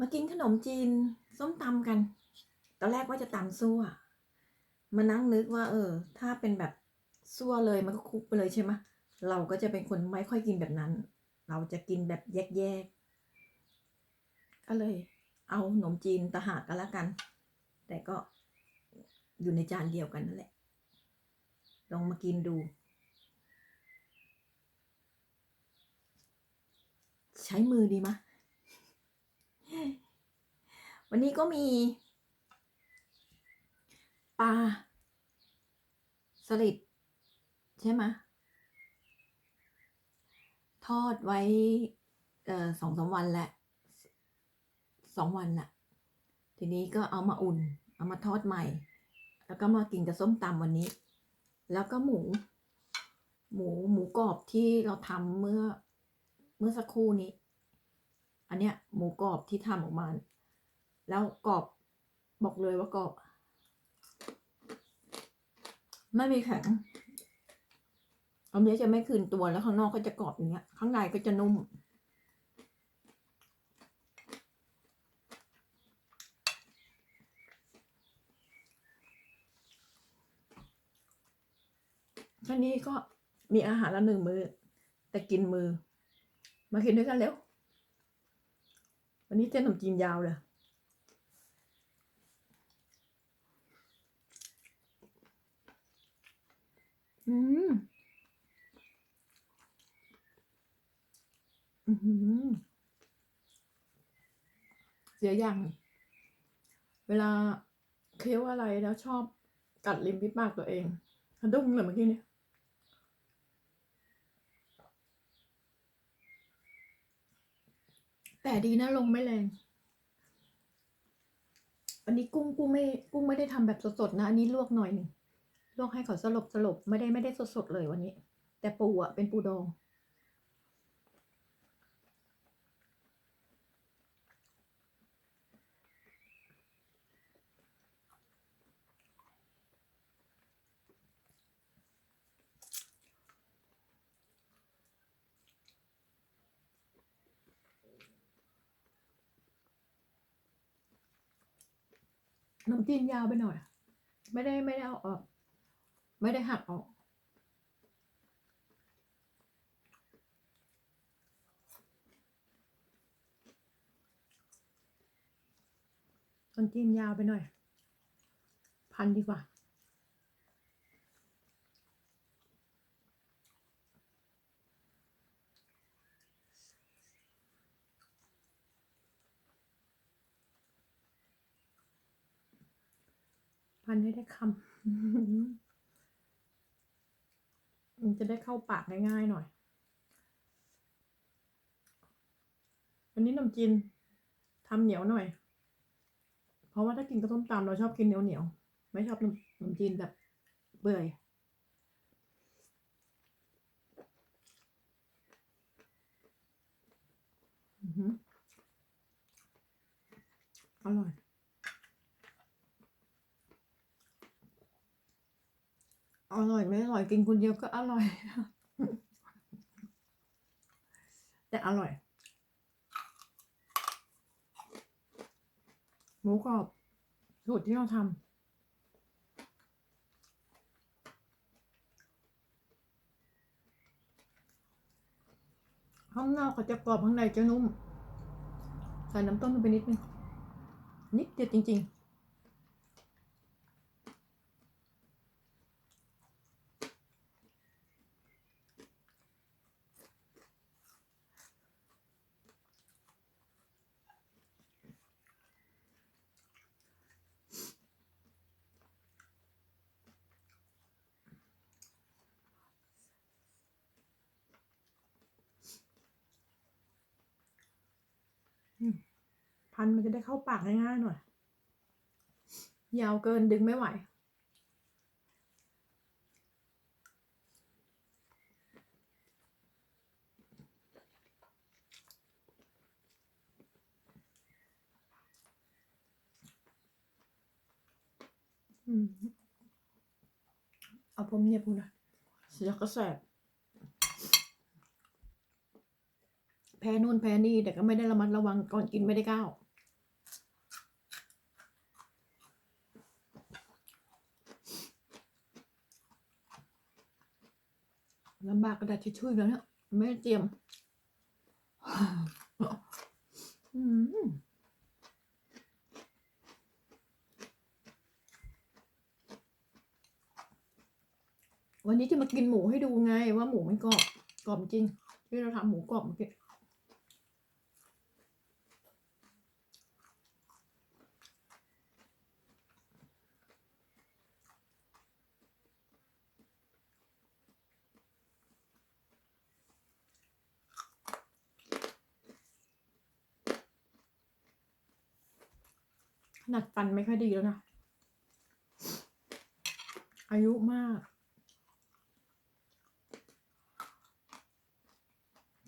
มากินขนมจีนส้มตำกัน ตอนแรกว่าจะตำซั่ว มานั่งนึกว่า เออ ถ้าเป็นแบบซั่วเลยมันก็คุกไปเลยใช่ไหมเราก็จะเป็นคนไม่ค่อยกินแบบนั้น เราจะกินแบบแยกๆ ก็เลย เอาขนมจีนตะหากกันละกัน แต่ก็อยู่ในจานเดียวกันนั่นแหละ ลองมากินดู ใช้มือดีมะ วันนี้ก็มี ปลาสลิดใช่ไหมทอดไว้สองสามวันแหละสองวันแหละทีนี้ก็เอามาอุ่น เอามาทอดใหม่ แล้วก็มากินกับส้มตำวันนี้ แล้วก็หมู หมูหมูกรอบที่เราทำเมื่อเมื่อสักครู่นี้ อันเนี้ยหมูกรอบที่ทำออกมา แล้วกรอบบอกเลยว่ากรอบ ไม่มีแข็งอันนี้จะไม่คืนตัวแล้วข้างนอกก็จะกรอบอย่างเงี้ย ข้างในก็จะนุ่มแค่นี้ก็มีอาหารละหนึ่งมือ แต่กินมือ มากินด้วยกันเร็ว วันนี้เส้นขนมจีนยาวเลย อืมอือหือเสียอย่าง เวลาเคี้ยวอะไรแล้วชอบกัดริมฝีปากตัวเองสะดุ้งเลยเมื่อกี้เนี่ยแต่ดีนะลงไม่แรง อันนี้กุ้งกุ้งไม่ กุ้งไม่ได้ทำแบบสดๆนะ อันนี้ลวกหน่อยหนึ่ง ลวกให้เขาสลบสลบไม่ได้ไม่ได้สดๆเลยวันนี้ แต่ปูอะเป็นปูดองขนมจีนยาวไปหน่อย ไม่ได้ไม่ได้เอาออก ไม่ได้หักออกขนจีนยาวไปหน่อย พันดีกว่าพันให้ได้คำ มันจะได้เข้าปากง่ายๆหน่อย วันนี้ขนมจีนทำเหนียวหน่อย เพราะว่าถ้ากินกับส้มตำเราชอบกินเหนียวเหนียวๆไม่ชอบขนมนมจีนแบบเปื่อยอือหืออร่อย อร่อยไม่อร่อยกินคนเดียวก็อร่อย แต่อร่อย หมูกรอบสูตรที่เราทำข้างนอกเขาจะกรอบข้างในจะนุ่ม ใส่น้ำต้มลงไปนิดนึงนิดเดียวจริง ๆ พันมันจะได้เข้าปากง่ายๆหน่อย ยาวเกินดึงไม่ไหวอืมเอาผมเนียบกูนะเสียก็แสบ แพ้นู่นแพ้นี่ แต่ก็ไม่ได้ระมัดระวังก่อนกินไม่ได้ก้าวลำบากกระดาษทิชชู่แล้วเนี่ยไม่เตรียมวันนี้จะมากินหมูให้ดูไงว่าหมูมันกรอบกรอบจริงที่เราทำหมูกรอบเมื่อกี้ ขนาดฟันไม่ค่อยดีแล้วนะ อายุมาก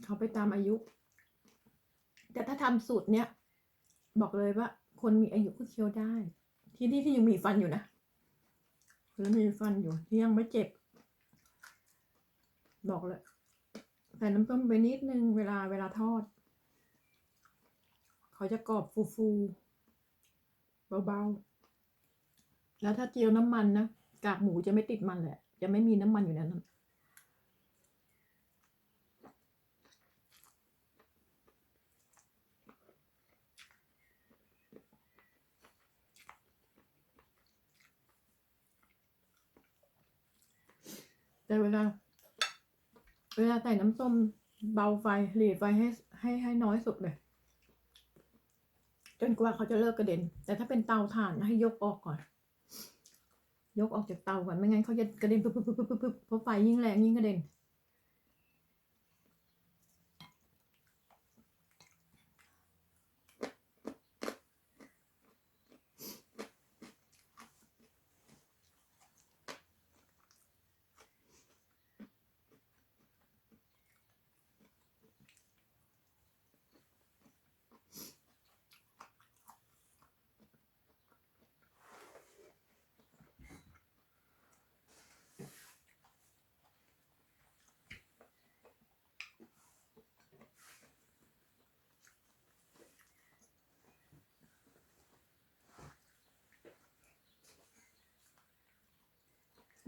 เขาไปตามอายุ แต่ถ้าทำสูตรเนี้ย บอกเลยว่า คนมีอายุก็เคี้ยวได้ ที่นี่ที่ยังมีฟันอยู่นะแล้วมีฟันอยู่ที่ยังไม่เจ็บ บอกเลยใส่น้ำต้มไปนิดนึงเวลาเวลาทอด เขาจะกรอบฟูๆ เบาๆ แล้วถ้าเจียวน้ำมันนะกากหมูจะไม่ติดมันแหละ จะไม่มีน้ำมันอยู่ในนั้นแต่เวลา เวลาใส่น้ำส้มเบาไฟหลีดไฟให้ให้ให้น้อยสุดเลย จนกว่าเขาจะเลิกกระเด็น แต่ถ้าเป็นเตาถ่านให้ยกออกก่อน ยกออกจากเตาก่อนไม่งั้นเขาจะกระเด็นปุ๊บปึ๊บปึ๊บปึ๊บปึ๊บเพราะไฟยิ่งแรงยิ่งกระเด็น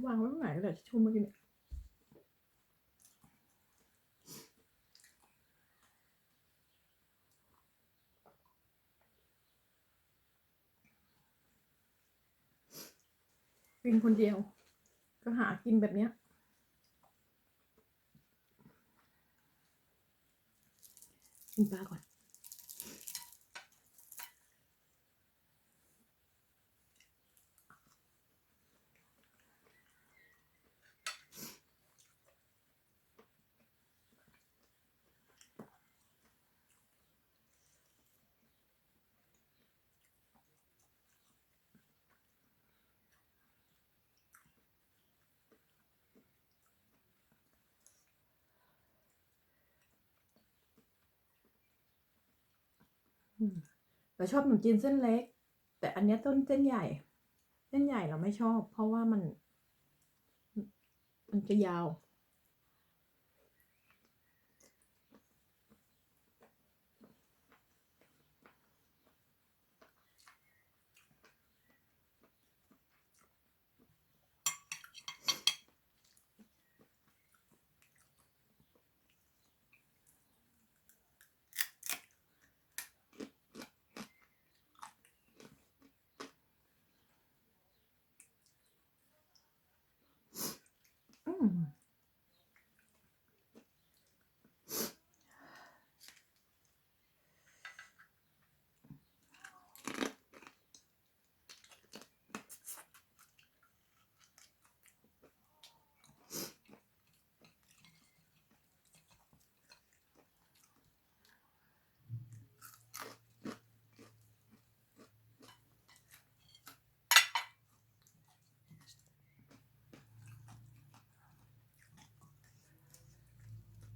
วางไว้ตรงไหนก็ได้ชุ่มเมื่อกี้เนี่ยกินคนเดียว ก็หากินแบบเนี้ยกินปลาก่อน เราชอบขนมจีนเส้นเล็ก แต่อันนี้ต้นเส้นใหญ่ เส้นใหญ่เราไม่ชอบ เพราะว่ามัน มันจะยาว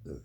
the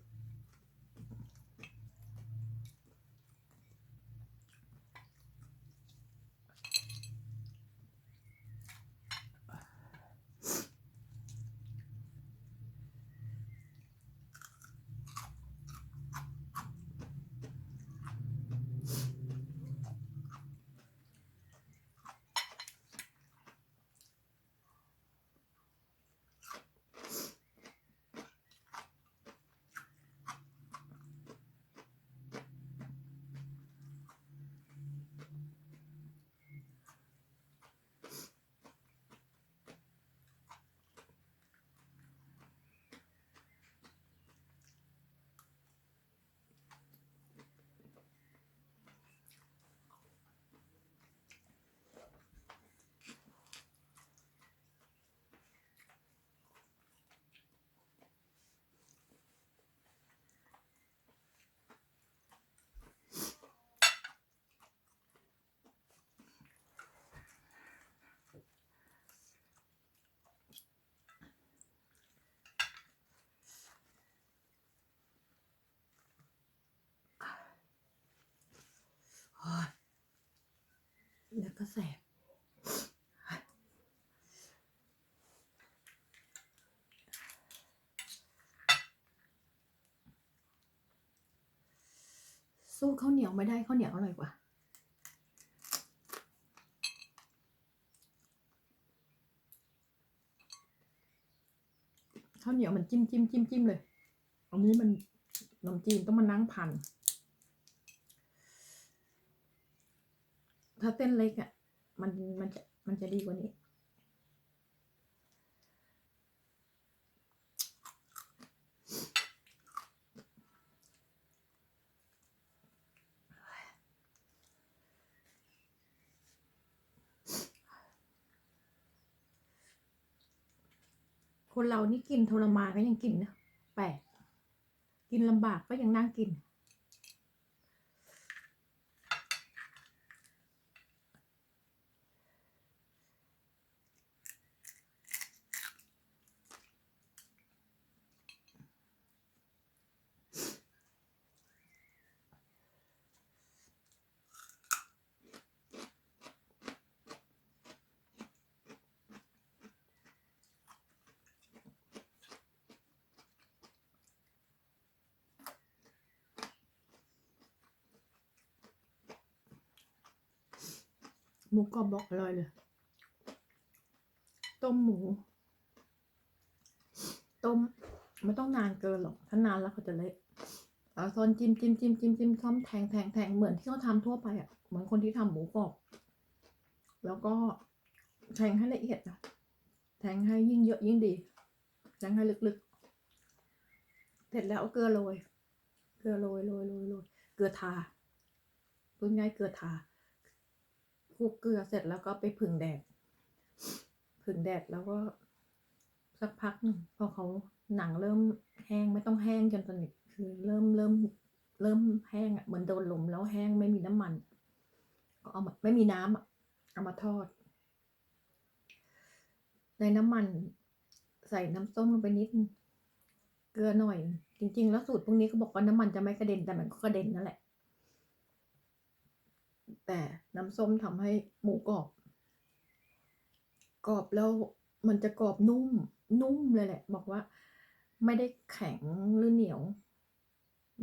ก็แสบสู้ข้าวเหนียวไม่ได้ข้าวเหนียวอร่อยกว่าข้าวเหนียวมันจิ้มจิ้มจิ้มจิ้มเลย อันนี้มันขนมจีนต้องมานั่งพัน ถ้าเส้นเล็กอะ มันมันจะมันจะดีกว่านี้ คนเรานี่กินทรมานก็ยังกินนะแปลกกินลำบากก็ยังนั่งกิน หมูกรอบบอกอร่อยเลย ต้มหมู ต้มไม่ต้องนานเกินหรอก ถ้านานแล้วเขาจะเละเอาซอนจิ้มจิ้มจิ้มจิ้มจิ้มซ้อมแทงแทงแทงเหมือนที่เขาทำทั่วไปอะ เหมือนคนที่ทำหมูกรอบ แล้วก็แทงให้ละเอียดนะแทงให้ยิ่งเยอะยิ่งดีแทงให้ลึกๆ เสร็จแล้วเอาเกลือโรย เกลือโรยโรยโรยโรยเกลือทาพูดง่ายเกลือทา คลุกเกลือเสร็จแล้วก็ไปผึ่งแดดผึ่งแดดแล้วก็ สักพักหนึ่งพอเขาหนังเริ่มแห้งไม่ต้องแห้งจนสนิทคือเริ่มเริ่มเริ่มแห้งอะเหมือนโดนลมแล้วแห้งไม่มีน้ำมัน ก็เอามาไม่มีน้ำอะเอามาทอด ในน้ำมันใส่น้ำส้มลงไปนิดเกลือหน่อย จริง ๆ แล้วสูตรพวกนี้เขาบอกว่าน้ำมันจะไม่กระเด็นแต่มันก็กระเด็นนั่นแหละ แต่น้ำส้มทำให้หมูกรอบ กรอบแล้วมันจะกรอบนุ่ม นุ่มเลยแหละ บอกว่า ไม่ได้แข็งหรือเหนียว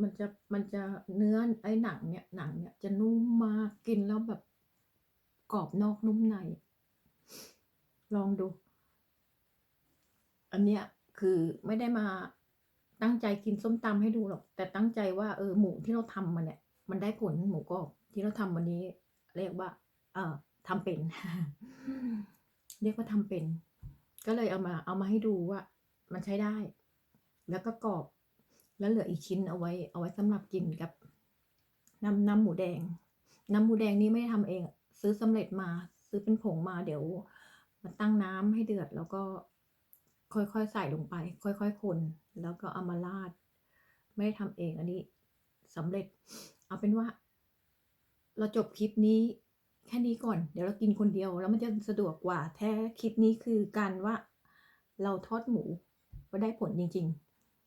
มันจะมันจะเนื้อไอ้หนังเนี่ยหนังเนี่ยจะนุ่มมากกินแล้วแบบกรอบนอกนุ่มใน ลองดู อันเนี้ยคือไม่ได้มาตั้งใจกินส้มตำให้ดูหรอก แต่ตั้งใจว่าเออหมูที่เราทำมาเนี่ย มันได้ผลหมูกรอบที่เราทำวันนี้ เรียกว่า เอ่อทำเป็น เรียกว่าทำเป็น ก็เลยเอามา เอามาให้ดูว่า มันใช้ได้ แล้วก็กรอบ แล้วเหลืออีกชิ้นเอาไว้ เอาไว้สำหรับกินกับน้ำน้ำหมูแดง น้ำหมูแดงนี่ไม่ได้ทำเอง ซื้อสำเร็จมา ซื้อเป็นผงมาเดี๋ยวมาตั้งน้ำให้เดือดแล้วก็ค่อยๆใส่ลงไป ค่อยๆคน แล้วก็เอามาราด ไม่ได้ทำเองอันนี้สำเร็จ เอาเป็นว่า เราจบคลิปนี้แค่นี้ก่อน เดี๋ยวเรากินคนเดียวแล้วมันจะสะดวกกว่า แท้คลิปนี้คือการว่าเราทอดหมูก็ได้ผลจริง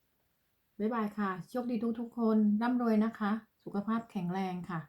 ๆ บ๊ายบายค่ะ โชคดีทุกทุกๆคน ร่ำรวยนะคะ สุขภาพแข็งแรงค่ะ